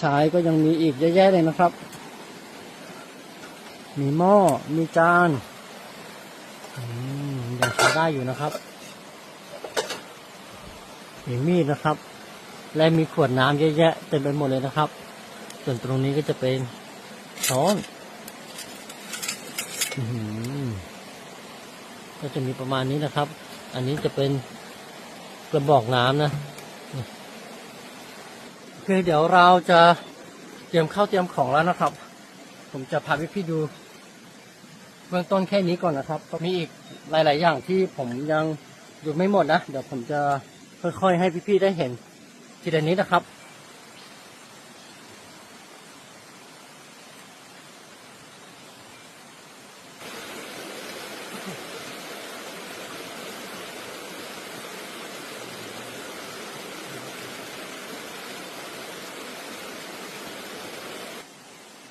ใช้ก็ยังมีอีกเยอะแยะเลยนะครับ มีหม้อ มีจานอืมยังใช้ได้อยู่นะครับ มีมีดนะครับ และมีขวดน้ำเยอะแยะเต็มไปหมดเลยนะครับ ส่วนตรงนี้ก็จะเป็นช้อนก็จะมีประมาณนี้นะครับ อันนี้จะเป็นกระบอกน้ำนะ คือเดี๋ยวเราจะเตรียมข้าวเตรียมของแล้วนะครับ ผมจะพาพี่พี่ดู เบื้องต้นแค่นี้ก่อนนะครับก็มีอีกหลาย ๆ อย่างที่ผมยังดูไม่หมดนะเดี๋ยวผมจะค่อย ๆ ให้พี่ๆได้เห็นทีเด็ะนี้นะครับ